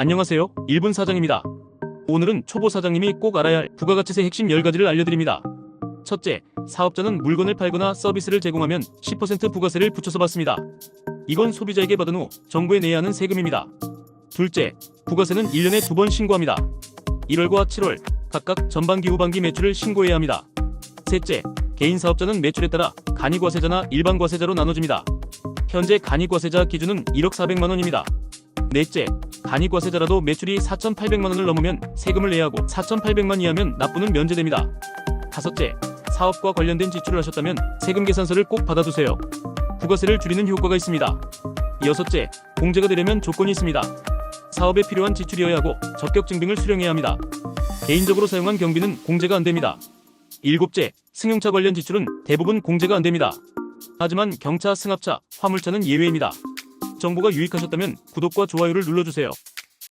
안녕하세요. 1분 사장입니다. 오늘은 초보 사장님이 꼭 알아야 할 부가가치세 핵심 10가지를 알려드립니다. 첫째, 사업자는 물건을 팔거나 서비스를 제공하면 10% 부가세를 붙여서 받습니다. 이건 소비자에게 받은 후 정부에 내야 하는 세금입니다. 둘째, 부가세는 1년에 두 번 신고합니다. 1월과 7월 각각 전반기 후반기 매출을 신고해야 합니다. 셋째, 개인 사업자는 매출에 따라 간이과세자나 일반과세자로 나눠집니다. 현재 간이과세자 기준은 1억 400만 원입니다. 넷째, 간이과세자라도 매출이 4,800만 원을 넘으면 세금을 내야 하고 4,800만 이하면 납부는 면제됩니다. 다섯째, 사업과 관련된 지출을 하셨다면 세금 계산서를 꼭 받아두세요. 부가세를 줄이는 효과가 있습니다. 여섯째, 공제가 되려면 조건이 있습니다. 사업에 필요한 지출이어야 하고 적격 증빙을 수령해야 합니다. 개인적으로 사용한 경비는 공제가 안 됩니다. 일곱째, 승용차 관련 지출은 대부분 공제가 안 됩니다. 하지만 경차, 승합차, 화물차는 예외입니다. 정보가 유익하셨다면 구독과 좋아요를 눌러주세요.